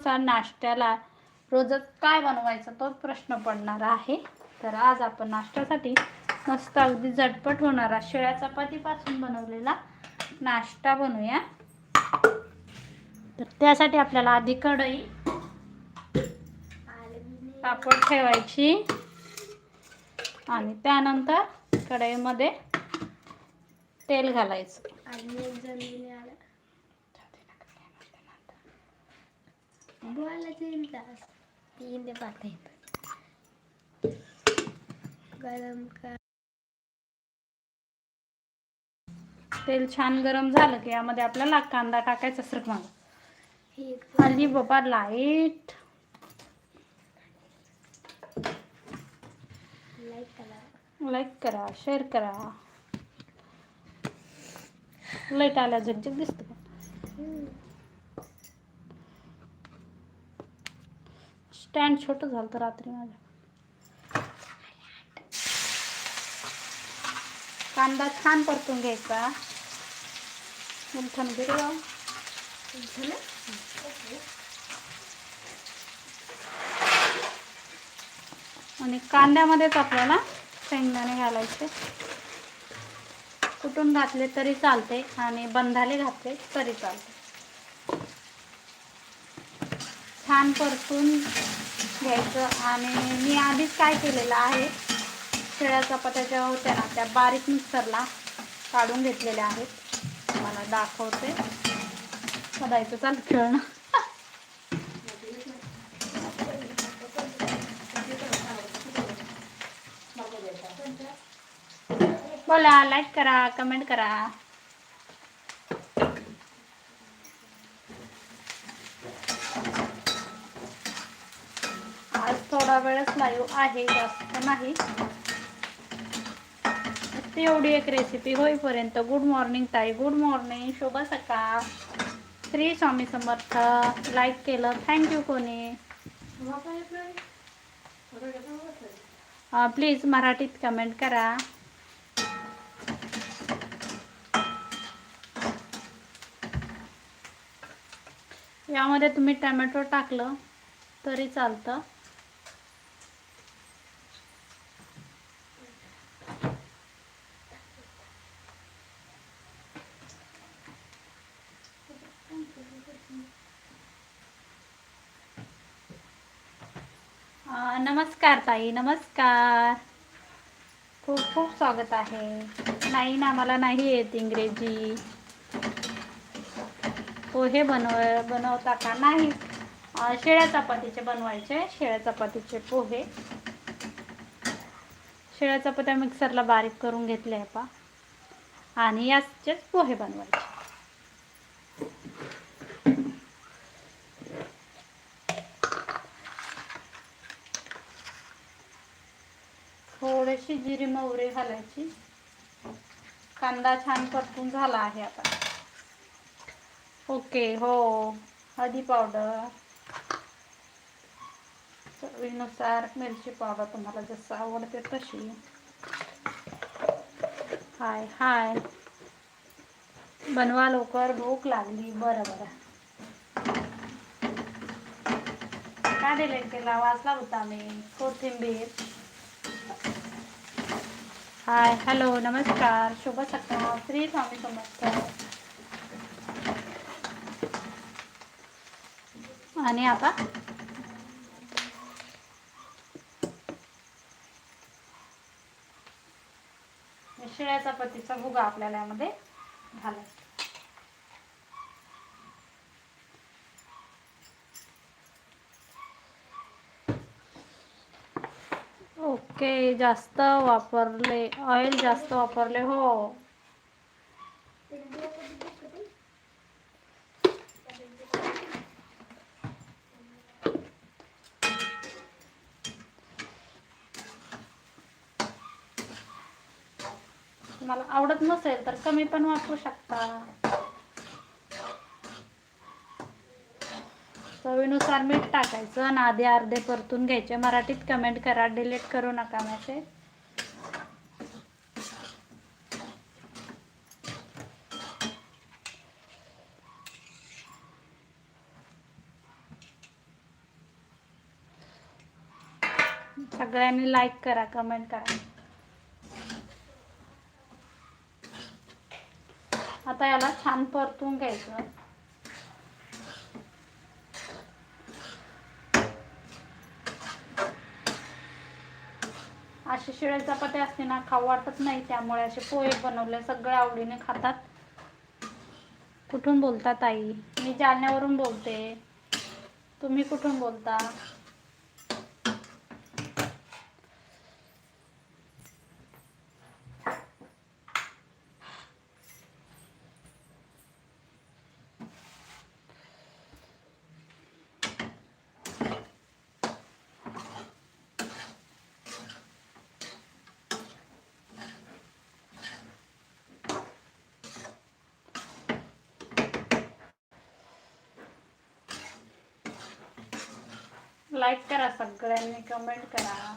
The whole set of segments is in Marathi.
नुसार नाश्त्याला रोजच काय बनवायचा तोच प्रश्न पडणार आहे. तर आज आपण नाश्त्यासाठी मस्त अगदी झटपट होणारा शिळ्या चपातीपासून बनवलेला नाश्ता बनवूया. तर त्यासाठी आपल्याला आधी कढई पापड ठेवायची आणि त्यानंतर कढईमध्ये तेल घालायचं. बोला तीन ते पाच आहेत. गरम कर. तेल छान गरम झालं की यामध्ये आपल्याला कांदा टाकायचा सर मग. हे हल्ली बाबा लाइट लाईक करा. शेअर करा लाइट आल्या झगझग दिसतं स्टँड छोटं झालं तर रात्री माझ्या. कांदा छान परतून घ्यायचा. उलथन गिरवा आणि कांद्यामध्येच आपल्याला शेंगदाणे घालायचे. कुटून घातले तरी चालते आणि बंधाले घातले तरी चालते. छान परतून घ्यायचं आणि मी आधीच काय केलेलं आहे शिळ्या चपात्या ज्या होत्या ना त्या बारीक मिक्सरला काढून घेतलेल्या आहेत. मला दाखवते. बघायचं चाल खेळणं. बोला लाईक करा कमेंट करा. वेळेस लाईव्ह आहे जास्त नाही. ती एवढी एक रेसिपी होईपर्यंत गुड मॉर्निंग ताई गुड मॉर्निंग शुभ सकाळ. श्री स्वामी समर्थ लाईक केलं थँक्यू कोणी. प्लीज मराठीत कमेंट करा. यामध्ये तुम्ही टमॅटो टाकलं तरी चालतं. नमस्कार ताई नमस्कार. खूप खूप स्वागत आहे. नाही ना मला नाही येत इंग्रजी. पोहे बनव बनवता का? नाही. शेळ्या चपातीचे बनवायचे शेळ्या चपातीचे पोहे. शेळ्या चपात्या मिक्सरला बारीक करून घेतल्या आहे पा आणि याचेच पोहे बनवायचे. थोडीशी जिरी मोहरी घालायची. कांदा छान परतून झाला आहे आता. ओके हो. हळदी पावडर. चवीनुसार मिरची पावडर तुम्हाला जसं आवडते तशी. हाय हाय. बनवा लवकर भूक लागली. बरं बरं. काय डिलेट केला वाचला होता मी. कोथिंबीर. हाय हॅलो नमस्कार. शुभ सकाळ. श्री स्वामी समर्थ. आणि आता? शिळ्या चपातीचा भुगा आपल्याला यामध्ये घालायचा ओके जास्त वापरले. ऑइल जास्त वापरले हो. तुम्हाला आवडत नसेल तर कमी पण वापरू शकता. चवीनुसार मीठ टाकायचं आणि आधे अर्धे परतून घ्यायचे. मराठीत कमेंट करा डिलीट करू नका मेसेज सगळ्यांनी लाईक करा कमेंट करा. आता याला छान परतून घ्यायचं. अशी शिळे चपाती असते ना खाऊ वाटत नाही त्यामुळे असे पोहे बनवले सगळे आवडीने खातात. कुठून बोलतात आई मी जालन्यावरून बोलते. तुम्ही कुठून बोलता? लाईक करा सगळ्यांनी कमेंट करा.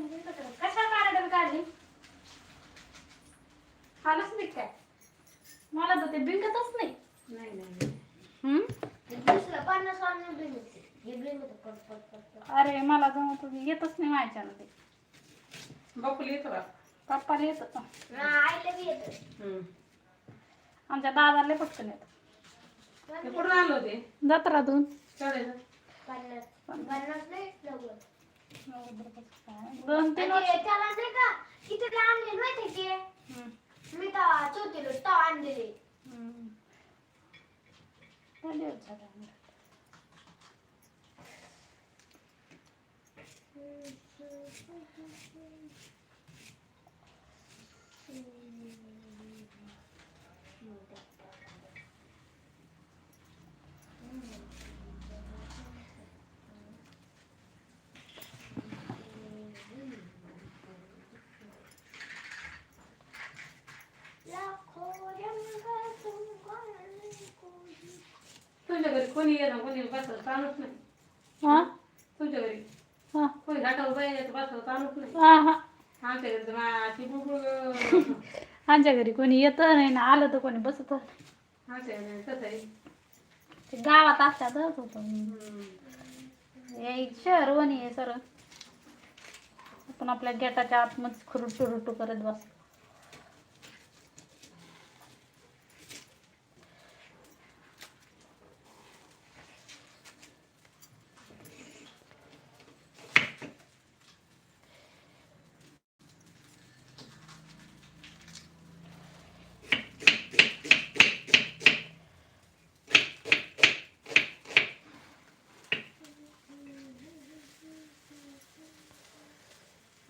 कशा काढायला काढली खालच नाही काय मला तर ते बिंकतच नाही नाही नाही हम्म? दुसरं पन्नास वाजून ब्रिंग होते हे ब्रिंग होतं पट पट पट पट अरे मला जमत येतच नाही माझ्यानं ते बापूला येतो का पप्पाला येत ना आईला बी येतं हम्म. आमच्या दादाला पटकन येत ते कुठून आलं होते जत्रातून शाळेला पन्नास पन्नास नाही नव्वद दोन तीन वर्ष आणि त्याला नाही का किती आणले माहिती हम्म. मी तर चौथीला तो आणलेले हम्म. लय दिवस झाले आणलं. तुमच्या घरी कोणी कोणी नाही. हा? तुमच्या घरी? हा. कोणी घाटावर नाही. हा, हा. आमच्या घरी तर माझी बुबुळ. आमच्या घरी कोणी येत नाही ना आलं तर कोणी बसत आमच्या घरी कसं आहे. ते गावात असतातच होतं हम्म. शहर वणी आहे सर आपण आपल्या गेटाच्या आतमध्ये खुरुटू रुटू करत बस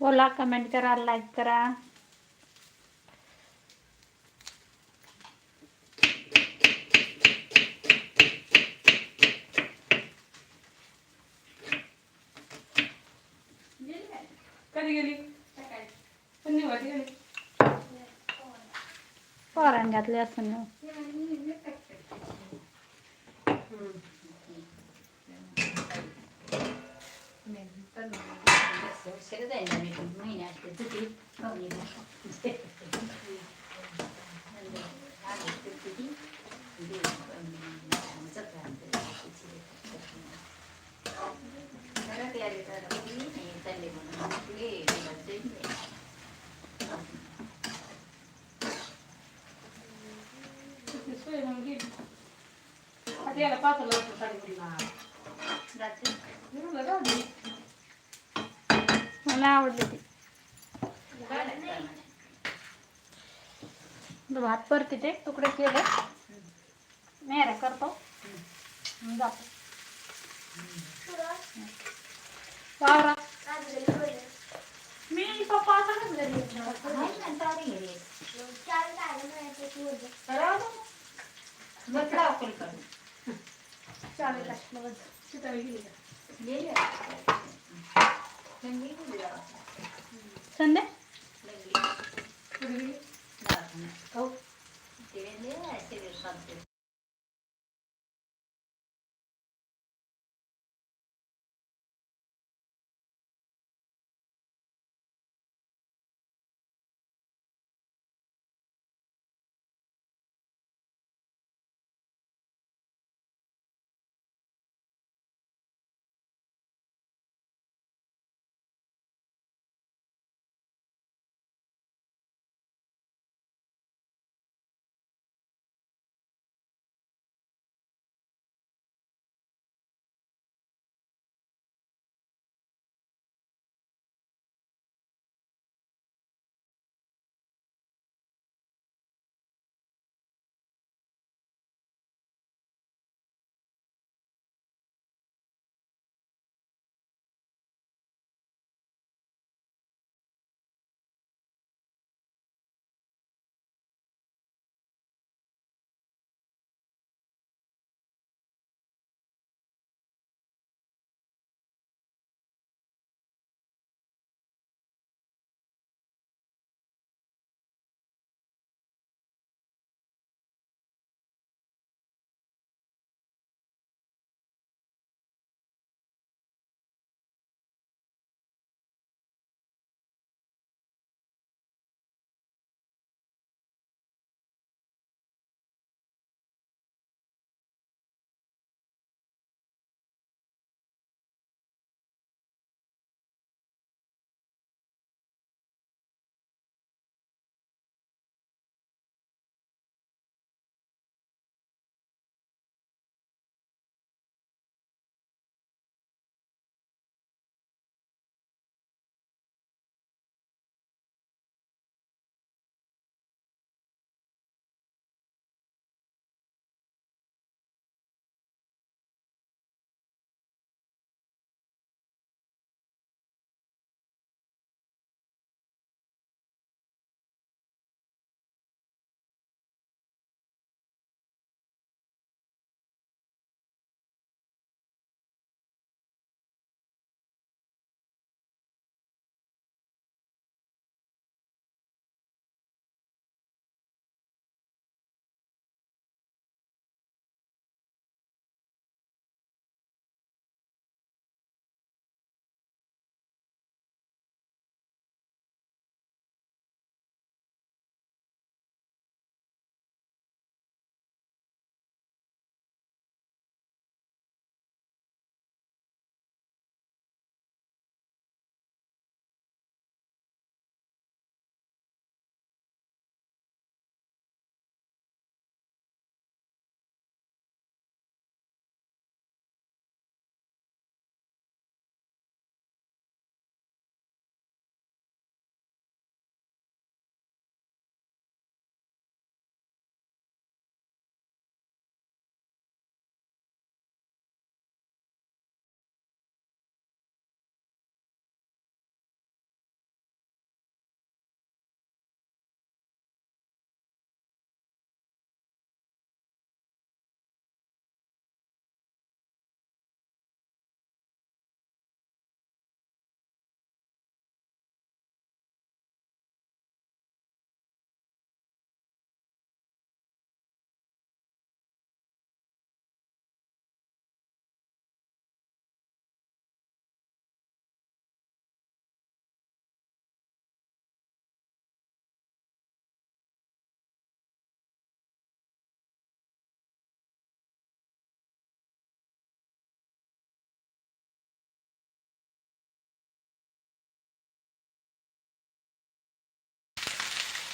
Kolak comment kerah like kerah. Jelly, kari jelly. Punya. Orang jatuh senyum. ना ती सोय मग गेली आता याला पाचला वाजता साडी म्हणणार म्हणलं जाऊ दे. मला आवडली ती. भात परती ते तुकडे केले. मेरा करतो. जातो. वावरात मी पप्पा आता घरी? चालेल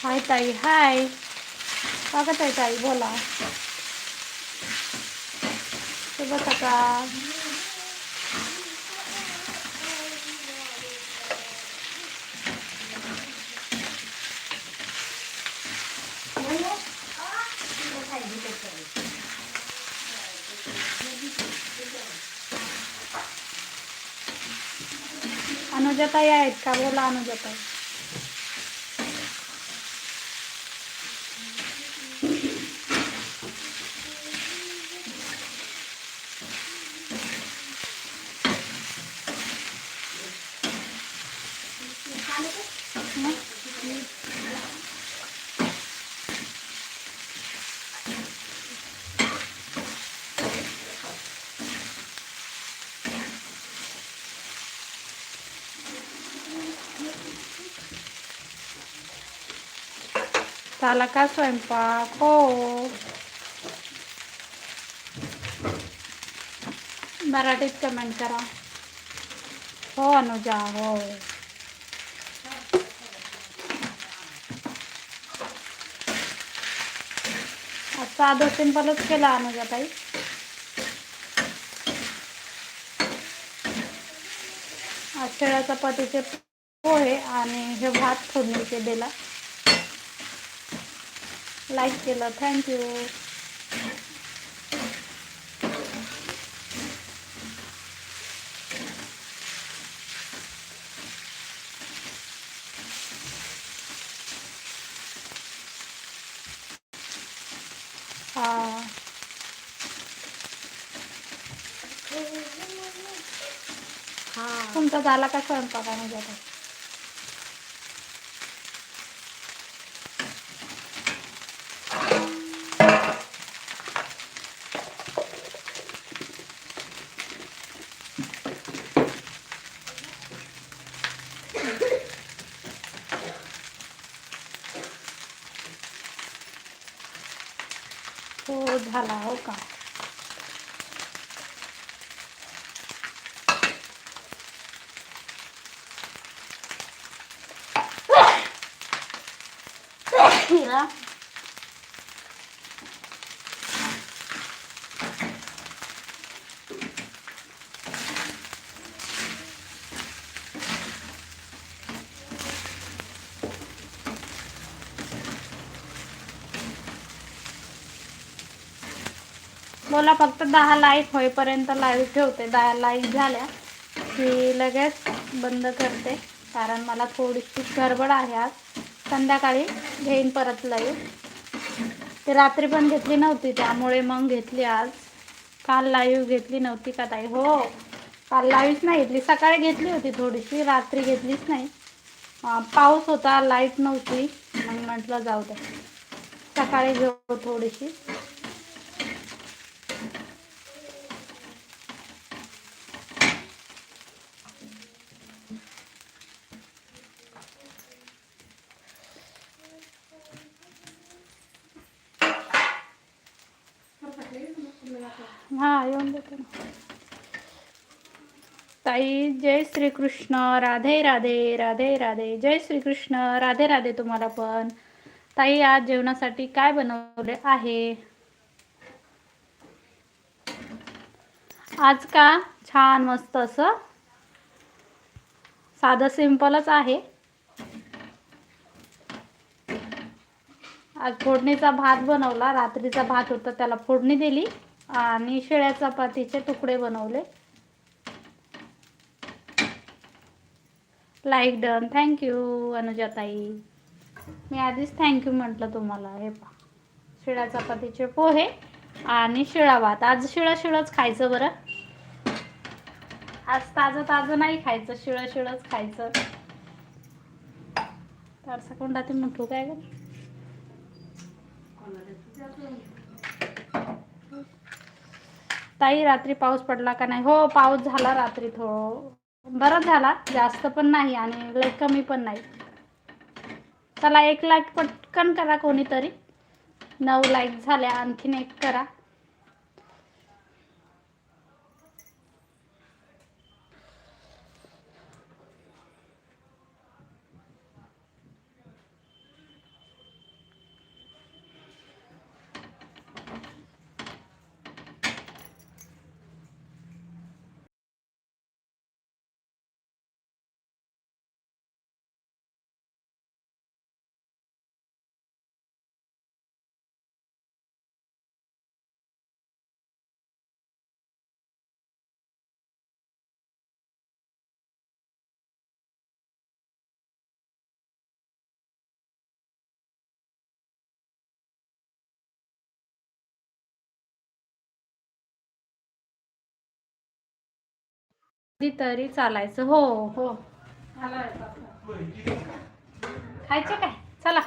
हाय ताई हाय स्वागत आहे ताई बोला शुभ सकाळ अनुजाताई आहेत का बोला अनुजाताई झाला का स्वयंपाक हो मराठीत कमेंट करा हो अनुजा हो आता साधं सिंपलच केला अनुजा ताई आज शेळ्या चपातीचे पोहे आणि हे भात फोडणीचे दिला लाईक केलं. थँक्यू हा. तुमचा झाला का स्वयंपाक आणि जाता हो झाला हो का हिरा बोला फक्त दहा लाईक होईपर्यंत लाईव्ह ठेवते. दहा लाईक झाल्या की लगेच बंद करते. कारण मला थोडीशी गडबड आहे आज. संध्याकाळी घेईन परत लाईव्ह ते रात्री पण घेतली नव्हती त्यामुळे मग घेतली आज. काल लाईव्ह घेतली नव्हती का ताई? हो काल लाईव्हच नाही घेतली. सकाळी घेतली होती थोडीशी रात्री घेतलीच नाही. पाऊस होता लाइट नव्हती. मग म्हटलं जाऊ दे. सकाळी घेऊ थोडीशी हा येऊन देते ना ताई जय श्रीकृष्ण. राधे राधे राधे राधे. जय श्रीकृष्ण. राधे राधे तुम्हाला पण. ताई आज जेवणासाठी काय बनवले आहे? आज का? छान मस्त असं. साधं सिंपलच आहे. आज फोडणीचा भात बनवला. रात्रीचा भात होता त्याला फोडणी दिली. आणि शेळ्या चपातीचे तुकडे बनवले. Like done thank you अनुजाताई. मी आधीच थँक्यू म्हटलं तुम्हाला. हे पा शिळ्या चपातीचे पोहे आणि शिळा भात. आज शिळं शिळंच खायचं बरं. आज ताजं ताजं नाही खायचं शिळं शिळंच खायचं. तर कोणता ते म्हणतो काय गं? ताई रात्री पाऊस पडला का नाही? हो पाऊस झाला रात्री थोडं बराच झाला. जास्त पण नाही आणि लय कमी पण नाही. चला एक लाईक पटकन करा कोणीतरी. नऊ लाईक झाल्या आणखीन एक करा. कधीतरी चालायचं. हो हो. खायचं काय? चला.